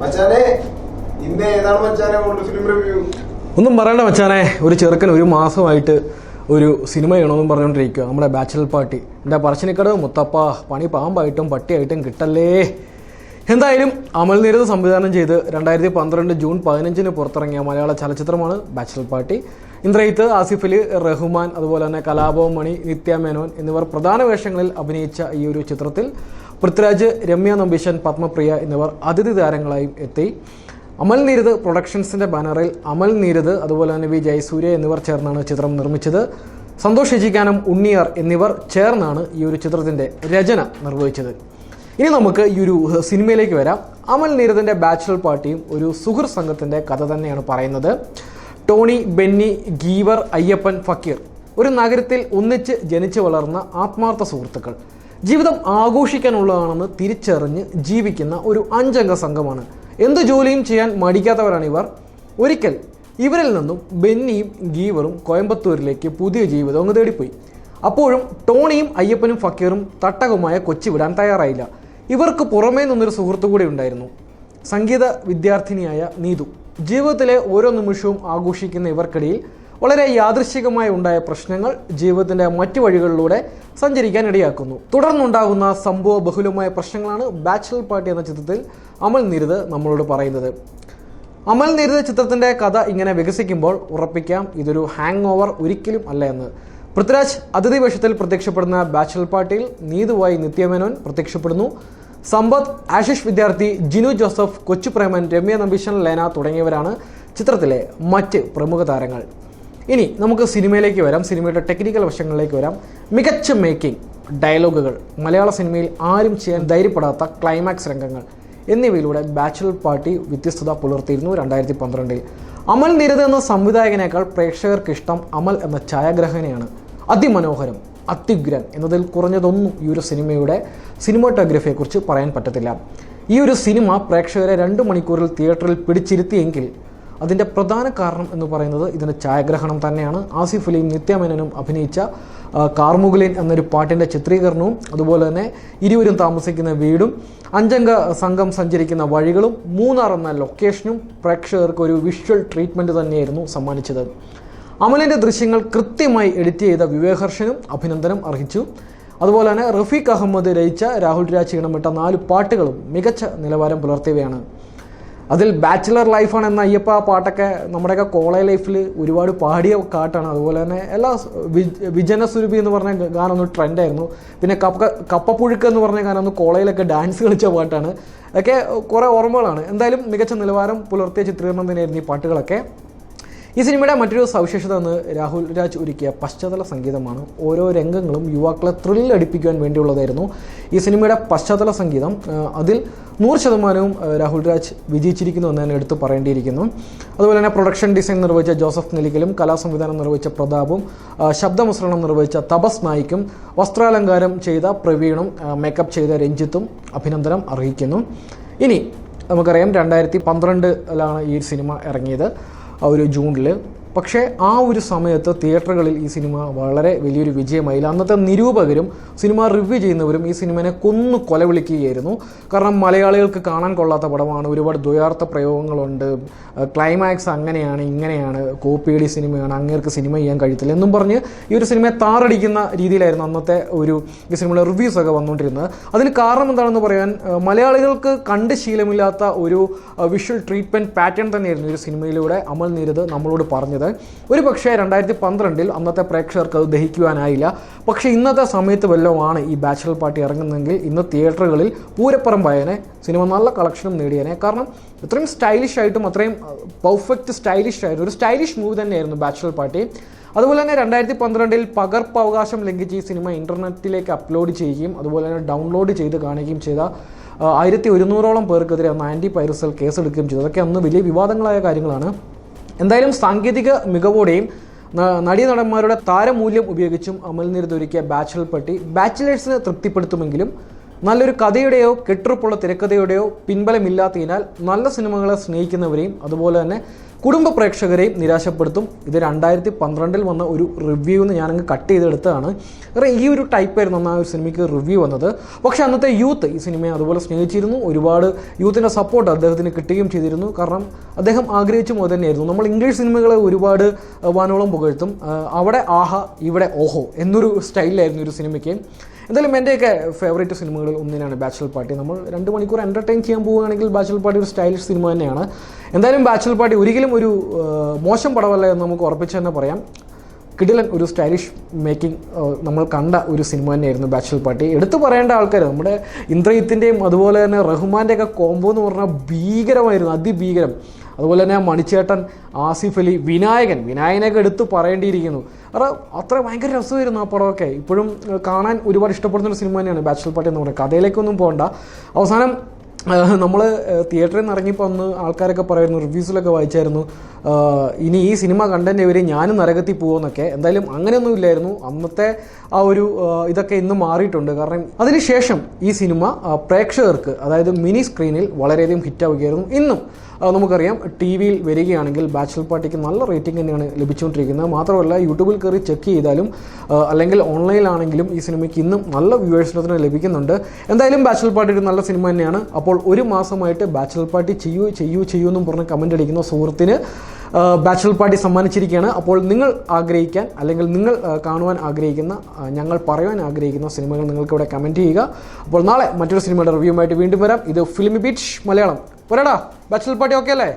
മച്ചാനെ മച്ചാനെ റിവ്യൂ ഒന്നും പറയണ്ട മച്ചാനെ. ഒരു ചെറുക്കൻ ഒരു മാസമായിട്ട് ഒരു സിനിമ ചെയ്യണമെന്നും പറഞ്ഞുകൊണ്ടിരിക്കുക നമ്മുടെ ബാച്ചലർ പാർട്ടി എന്റെ പറശ്ശിനിക്കടവ്? മുത്തപ്പ പണി പാമ്പായിട്ടും പട്ടിയായിട്ടും കിട്ടല്ലേ? എന്തായാലും അമൽ നീരത് സംവിധാനം ചെയ്ത് രണ്ടായിരത്തി പന്ത്രണ്ട് ജൂൺ പതിനഞ്ചിന് പുറത്തിറങ്ങിയ മലയാള ചലച്ചിത്രമാണ് ബാച്ചലർ പാർട്ടി ഇന്ദ്രയിത്ത് ആസിഫ് അലി റഹ്മാൻ അതുപോലെ തന്നെ കലാഭവൻ മണി നിത്യ മേനോൻ എന്നിവർ പ്രധാന വേഷങ്ങളിൽ അഭിനയിച്ച ഈ ഒരു ചിത്രത്തിൽ പൃഥ്വിരാജ് രമ്യ നമ്പീശൻ പത്മപ്രിയ എന്നിവർ അതിഥി താരങ്ങളായും എത്തി. അമൽ നീരത് പ്രൊഡക്ഷൻസിന്റെ ബാനറിൽ അമൽ നീരത് അതുപോലെ തന്നെ വി ജയസൂര്യ എന്നിവർ ചേർന്നാണ് ചിത്രം നിർമ്മിച്ചത്. സന്തോഷ് യജിക്കാനം ഉണ്ണിയാർ എന്നിവർ ചേർന്നാണ് ഈ ഒരു ചിത്രത്തിന്റെ രചന നിർവഹിച്ചത്. ഇനി നമുക്ക് ഈ ഒരു സിനിമയിലേക്ക് വരാം. അമൽ നീരദിന്റെ ബാച്ചിലർ പാർട്ടിയും ഒരു സുഹൃ സംഘത്തിന്റെ കഥ തന്നെയാണ് പറയുന്നത്. ടോണി ബെന്നി ഗീവർ അയ്യപ്പൻ ഫക്കീർ ഒരു നഗരത്തിൽ ഒന്നിച്ച് ജനിച്ചു വളർന്ന ആത്മാർത്ഥ സുഹൃത്തുക്കൾ. ജീവിതം ആഘോഷിക്കാനുള്ളതാണെന്ന് തിരിച്ചറിഞ്ഞ് ജീവിക്കുന്ന ഒരു അഞ്ചംഗ സംഘമാണ്. എന്ത് ജോലിയും ചെയ്യാൻ മടിക്കാത്തവരാണ് ഇവർ. ഒരിക്കൽ ഇവരിൽ നിന്നും ബെന്നിയും ഗീവറും കോയമ്പത്തൂരിലേക്ക് പുതിയ ജീവിതം അങ്ങ് തേടിപ്പോയി. അപ്പോഴും ടോണിയും അയ്യപ്പനും ഫക്കീറും തട്ടകവുമായ കൊച്ചി വിടാൻ തയ്യാറായില്ല. ഇവർക്ക് പുറമേ നിന്നൊരു സുഹൃത്തു കൂടി ഉണ്ടായിരുന്നു. സംഗീത വിദ്യാർത്ഥിനിയായ നീതു. ജീവിതത്തിലെ ഓരോ നിമിഷവും ആഘോഷിക്കുന്ന ഇവർക്കിടയിൽ വളരെ യാദൃശികമായി ഉണ്ടായ പ്രശ്നങ്ങൾ ജീവിതത്തിന്റെ മറ്റു വഴികളിലൂടെ സഞ്ചരിക്കാൻ ഇടയാക്കുന്നു. തുടർന്നുണ്ടാകുന്ന സംഭവ ബഹുലമായ പ്രശ്നങ്ങളാണ് ബാച്ചലർ പാർട്ടി എന്ന ചിത്രത്തിൽ അമൽ നിരുത് നമ്മളോട് പറയുന്നത്. അമൽ നിരുത് ചിത്രത്തിന്റെ കഥ ഇങ്ങനെ വികസിക്കുമ്പോൾ ഉറപ്പിക്കാം ഇതൊരു ഹാങ് ഓവർ ഒരിക്കലും അല്ല എന്ന്. പൃഥ്വിരാജ് അതിഥി വേഷത്തിൽ പ്രത്യക്ഷപ്പെടുന്ന ബാച്ചലർ പാർട്ടിയിൽ നീതുവായി നിത്യമേനോൻ പ്രത്യക്ഷപ്പെടുന്നു. സമ്പത്ത് ആഷിഷ് വിദ്യാർത്ഥി ജിനു ജോസഫ് കൊച്ചുപ്രേമൻ രമ്യ നമ്പീശൻ ലേന തുടങ്ങിയവരാണ് ചിത്രത്തിലെ മറ്റ് പ്രമുഖ താരങ്ങൾ. ഇനി നമുക്ക് സിനിമയിലേക്ക് വരാം. സിനിമയുടെ ടെക്നിക്കൽ വശങ്ങളിലേക്ക് വരാം. മികച്ച മേക്കിംഗ് ഡയലോഗുകൾ മലയാള സിനിമയിൽ ആരും ചെയ്യാൻ ധൈര്യപ്പെടാത്ത ക്ലൈമാക്സ് രംഗങ്ങൾ എന്നിവയിലൂടെ ബാച്ചലർ പാർട്ടി വ്യത്യസ്തത പുലർത്തിയിരുന്നു രണ്ടായിരത്തി പന്ത്രണ്ടിൽ അമൽ നിരത് എന്ന സംവിധായകനേക്കാൾ പ്രേക്ഷകർക്ക് ഇഷ്ടം അമൽ എന്ന ഛായാഗ്രഹനെയാണ്. അതിമനോഹരം അത്യുഗ്രൻ എന്നതിൽ കുറഞ്ഞതൊന്നും ഈ ഒരു സിനിമയുടെ സിനിമാറ്റോഗ്രഫിയെക്കുറിച്ച് പറയാൻ പറ്റത്തില്ല. ഈ ഒരു സിനിമ പ്രേക്ഷകരെ രണ്ട് മണിക്കൂറിൽ തിയേറ്ററിൽ പിടിച്ചിരുത്തിയെങ്കിൽ അതിന്റെ പ്രധാന കാരണം എന്ന് പറയുന്നത് ഇതിന്റെ ഛായാഗ്രഹണം തന്നെയാണ്. ആസിഫ് അലിയും നിത്യമേനനും അഭിനയിച്ച കാർമുഗലിൻ എന്നൊരു പാട്ടിന്റെ ചിത്രീകരണവും അതുപോലെ തന്നെ ഇരുവരും താമസിക്കുന്ന വീടും അഞ്ചംഗ സംഘം സഞ്ചരിക്കുന്ന വഴികളും മൂന്നാർ എന്ന ലൊക്കേഷനും പ്രേക്ഷകർക്ക് ഒരു വിഷ്വൽ ട്രീറ്റ്മെന്റ് തന്നെയായിരുന്നു സമ്മാനിച്ചത്. അമലിന്റെ ദൃശ്യങ്ങൾ കൃത്യമായി എഡിറ്റ് ചെയ്ത വിവേകർഷനും അഭിനന്ദനം അർഹിച്ചു. അതുപോലെ തന്നെ റഫീഖ് അഹമ്മദ് രചിച്ച രാഹുൽ രാജ് ഈണമിട്ട നാല് പാട്ടുകളും മികച്ച നിലവാരം പുലർത്തിയവയാണ്. അതിൽ ബാച്ചിലർ ലൈഫാണ് എന്ന അയ്യപ്പ ആ പാട്ടൊക്കെ നമ്മുടെയൊക്കെ കോളേജ് ലൈഫിൽ ഒരുപാട് പാടിയ കാട്ടാണ്. അതുപോലെ തന്നെ എല്ലാ വിജന സുരഭി എന്ന് പറഞ്ഞ ഗാനം ഒന്ന് ട്രെൻഡായിരുന്നു പിന്നെ കപ്പ കപ്പപ്പുഴുക്ക് എന്ന് പറഞ്ഞ ഗാനം ഒന്ന് കോളേജിലൊക്കെ ഡാൻസ് കളിച്ച പാട്ടാണ്. ഒക്കെ കുറേ ഓർമ്മകളാണ്. എന്തായാലും മികച്ച നിലവാരം പുലർത്തിയ ചിത്രീകരണം തന്നെയായിരുന്നു ഈ പാട്ടുകളൊക്കെ. ഈ സിനിമയുടെ മറ്റൊരു സവിശേഷത എന്ന് രാഹുൽ രാജ് ഒരുക്കിയ പശ്ചാത്തല സംഗീതമാണ്. ഓരോ രംഗങ്ങളും യുവാക്കളെ ത്രില്ലടിപ്പിക്കുവാൻ വേണ്ടിയുള്ളതായിരുന്നു ഈ സിനിമയുടെ പശ്ചാത്തല സംഗീതം. അതിൽ നൂറ് ശതമാനവും രാഹുൽ രാജ് വിജയിച്ചിരിക്കുന്നു എന്ന് തന്നെ എടുത്തു പറയേണ്ടിയിരിക്കുന്നു. അതുപോലെ തന്നെ പ്രൊഡക്ഷൻ ഡിസൈൻ നിർവഹിച്ച ജോസഫ് നെലിക്കലും കലാസംവിധാനം നിർവഹിച്ച പ്രതാപും ശബ്ദമിശ്രണം നിർവഹിച്ച തപസ് നായിക്കും വസ്ത്രാലങ്കാരം ചെയ്ത പ്രവീണും മേക്കപ്പ് ചെയ്ത രഞ്ജിത്തും അഭിനന്ദനം അർഹിക്കുന്നു ഇനി നമുക്കറിയാം രണ്ടായിരത്തി പന്ത്രണ്ടിലാണ് ഈ സിനിമ ഇറങ്ങിയത്. ആ ഒരു ജൂണിൽ പക്ഷേ ആ ഒരു സമയത്ത് തിയേറ്ററുകളിൽ ഈ സിനിമ വളരെ വലിയൊരു വിജയമായില്ല. അന്നത്തെ നിരൂപകരും സിനിമ റിവ്യൂ ചെയ്യുന്നവരും ഈ സിനിമനെ കൊന്നു കൊലവിളിക്കുകയായിരുന്നു. കാരണം മലയാളികൾക്ക് കാണാൻ കൊള്ളാത്ത പടമാണ്. ഒരുപാട് ദ്വയാർത്ഥ പ്രയോഗങ്ങളുണ്ട്. ക്ലൈമാക്സ് അങ്ങനെയാണ് ഇങ്ങനെയാണ്. കോപ്പിയടി സിനിമയാണ്. അങ്ങേർക്ക് സിനിമ ചെയ്യാൻ കഴിയത്തില്ല എന്നും പറഞ്ഞ് ഈ ഒരു സിനിമയെ താറടിക്കുന്ന രീതിയിലായിരുന്നു അന്നത്തെ ഒരു ഈ സിനിമയുടെ റിവ്യൂസ് ഒക്കെ വന്നുകൊണ്ടിരുന്നത്. അതിന് കാരണം എന്താണെന്ന് പറയാൻ മലയാളികൾക്ക് കണ്ട് ശീലമില്ലാത്ത ഒരു വിഷ്വൽ ട്രീറ്റ്മെന്റ് പാറ്റേൺ തന്നെയായിരുന്നു ഈ ഒരു സിനിമയിലൂടെ അമൽ നീരത് നമ്മളോട് പറഞ്ഞത്. ഒരു പക്ഷേ രണ്ടായിരത്തി പന്ത്രണ്ടിൽ അന്നത്തെ പ്രേക്ഷകർക്ക് അത് ദഹിക്കുവാനായില്ല. പക്ഷേ ഇന്നത്തെ സമയത്ത് വല്ലതുമാണ് ഈ ബാച്ചലർ പാർട്ടി ഇറങ്ങുന്നതെങ്കിൽ ഇന്ന് തിയേറ്ററുകളിൽ പൂരപ്പറമ്പായനെ സിനിമ നല്ല കളക്ഷനും നേടിയനെ. കാരണം ഇത്രയും സ്റ്റൈലിഷ് ആയിട്ടും അത്രയും പെർഫെക്റ്റ് സ്റ്റൈലിഷ് ആയിരുന്നു ഒരു സ്റ്റൈലിഷ് മൂവി തന്നെയായിരുന്നു ബാച്ചലർ പാർട്ടി. അതുപോലെ തന്നെ രണ്ടായിരത്തി പന്ത്രണ്ടിൽ പകർപ്പവകാശം ലംഘിച്ച് ഈ സിനിമ ഇന്റർനെറ്റിലേക്ക് അപ്ലോഡ് ചെയ്യുകയും അതുപോലെ തന്നെ ഡൗൺലോഡ് ചെയ്ത് കാണിക്കുകയും ചെയ്ത ആയിരത്തി ഒരുന്നൂറോളം പേർക്കെതിരെ ആന്റി പൈറസൽ കേസെടുക്കുകയും ചെയ്തു. അതൊക്കെ അന്ന് വലിയ വിവാദങ്ങളായ കാര്യങ്ങളാണ്. എന്തായാലും സാങ്കേതിക മികവോടെയും നടീ നടന്മാരുടെ താരമൂല്യം ഉപയോഗിച്ചും അമൽ നിരത് ബാച്ചിലർ ബാച്ചലർ പട്ടി ബാച്ചിലേഴ്സിനെ തൃപ്തിപ്പെടുത്തുമെങ്കിലും നല്ലൊരു കഥയുടെയോ കെട്ടുറപ്പുള്ള തിരക്കഥയുടെയോ പിൻബലമില്ലാത്തതിനാൽ നല്ല സിനിമകളെ സ്നേഹിക്കുന്നവരെയും അതുപോലെ തന്നെ കുടുംബ പ്രേക്ഷകരെയും നിരാശപ്പെടുത്തും. ഇത് രണ്ടായിരത്തി പന്ത്രണ്ടിൽ വന്ന ഒരു റിവ്യൂ എന്ന് ഞാനങ്ങ് കട്ട് ചെയ്തെടുത്തതാണ്. കാരണം ഈ ഒരു ടൈപ്പായിരുന്നു അന്ന് ആ ഒരു സിനിമയ്ക്ക് റിവ്യൂ വന്നത്. പക്ഷേ അന്നത്തെ യൂത്ത് ഈ സിനിമയെ അതുപോലെ സ്നേഹിച്ചിരുന്നു. ഒരുപാട് യൂത്തിന്റെ സപ്പോർട്ട് അദ്ദേഹത്തിന് കിട്ടുകയും ചെയ്തിരുന്നു. കാരണം അദ്ദേഹം ആഗ്രഹിച്ച പോലെ തന്നെയായിരുന്നു. നമ്മൾ ഇംഗ്ലീഷ് സിനിമകളെ ഒരുപാട് വാനോളം പുകഴ്ത്തും. അവിടെ ആഹ ഇവിടെ ഓഹോ എന്നൊരു സ്റ്റൈലിലായിരുന്നു ഒരു സിനിമയ്ക്ക് എന്തായാലും എന്റെയൊക്കെ ഫേവറേറ്റ് സിനിമകളിൽ ഒന്നിനാണ് ബാച്ചലർ പാർട്ടി നമ്മൾ രണ്ട് മണിക്കൂർ എന്റർടൈൻ ചെയ്യാൻ പോവുകയാണെങ്കിൽ ബാച്ചലർ പാർട്ടി ഒരു സ്റ്റൈലിഷ് സിനിമ തന്നെയാണ്. എന്തായാലും ബാച്ചലർ പാർട്ടി ഒരിക്കലും ഒരു മോശം പടമല്ല എന്ന് നമുക്ക് ഉറപ്പിച്ച് തന്നെ പറയാം. കിടിലൻ ഒരു സ്റ്റൈലിഷ് മേക്കിംഗ് നമ്മൾ കണ്ട ഒരു സിനിമ തന്നെയായിരുന്നു ബാച്ചലർ പാർട്ടി എടുത്തു പറയേണ്ട ആൾക്കാർ നമ്മുടെ ഇന്ദ്രജിത്തിന്റെയും അതുപോലെ തന്നെ റഹ്മാന്റെയൊക്കെ കോംബോ എന്ന് പറഞ്ഞാൽ ഭീകരമായിരുന്നു അതിഭീകരം. അതുപോലെ തന്നെ മണിച്ചേട്ടൻ ആസിഫ് അലി വിനായകൻ വിനായകനൊക്കെ എടുത്ത് പറയേണ്ടിയിരിക്കുന്നു. കാരണം അത്ര ഭയങ്കര രസമായിരുന്നു ആ പടമൊക്കെ. ഇപ്പോഴും കാണാൻ ഒരുപാട് ഇഷ്ടപ്പെടുന്ന ഒരു സിനിമ തന്നെയാണ് ബാച്ചലർ പാർട്ടി എന്ന് പറയുന്നത്. കഥയിലേക്കൊന്നും പോകണ്ട. അവസാനം നമ്മൾ തിയേറ്ററിൽ നിന്ന് ഇറങ്ങിപ്പോൾ അന്ന് ആൾക്കാരൊക്കെ പറയുന്നു റിവ്യൂസിലൊക്കെ വായിച്ചായിരുന്നു. ഇനി ഈ സിനിമ കണ്ടതിന്റെ ഇവരെ ഞാനും നരകത്തിൽ പോകുമെന്നൊക്കെ എന്തായാലും അങ്ങനെയൊന്നും ഇല്ലായിരുന്നു. അന്നത്തെ ആ ഒരു ഇതൊക്കെ ഇന്ന് മാറിയിട്ടുണ്ട്. കാരണം അതിനുശേഷം ഈ സിനിമ പ്രേക്ഷകർക്ക് അതായത് മിനി സ്ക്രീനിൽ വളരെയധികം ഹിറ്റാവുകയായിരുന്നു ഇന്നും നമുക്കറിയാം ടി വിയിൽ വരികയാണെങ്കിൽ ബാച്ചലർ പാർട്ടിക്ക് നല്ല റേറ്റിംഗ് തന്നെയാണ് ലഭിച്ചുകൊണ്ടിരിക്കുന്നത്. മാത്രമല്ല യൂട്യൂബിൽ കയറി ചെക്ക് ചെയ്താലും അല്ലെങ്കിൽ ഓൺലൈനിലാണെങ്കിലും ഈ സിനിമയ്ക്ക് ഇന്നും നല്ല വ്യൂവേഴ്സിനെ ലഭിക്കുന്നുണ്ട്. എന്തായാലും ബാച്ചലർ പാർട്ടി ഒരു നല്ല സിനിമ തന്നെയാണ്. അപ്പോൾ ഒരു മാസമായിട്ട് ബാച്ചലർ പാർട്ടി ചെയ്യൂ ചെയ്യൂ ചെയ്യൂ എന്നും പറഞ്ഞ് കമന്റ് അടിക്കുന്ന സുഹൃത്തിന് ബാച്ചലർ പാർട്ടി സമ്മാനിച്ചിരിക്കുകയാണ്. അപ്പോൾ നിങ്ങൾ ആഗ്രഹിക്കാൻ അല്ലെങ്കിൽ നിങ്ങൾ കാണുവാൻ ആഗ്രഹിക്കുന്ന ഞങ്ങൾ പറയുവാൻ ആഗ്രഹിക്കുന്ന സിനിമകൾ നിങ്ങൾക്ക് ഇവിടെ കമന്റ് ചെയ്യുക. അപ്പോൾ നാളെ മറ്റൊരു സിനിമയുടെ റിവ്യൂമായിട്ട് വീണ്ടും വരാം. ഇത് ഫിലിം ബീച്ച് മലയാളം. പോരാടാ ബാച്ചലർ പാർട്ടി ഓക്കെ അല്ലേ?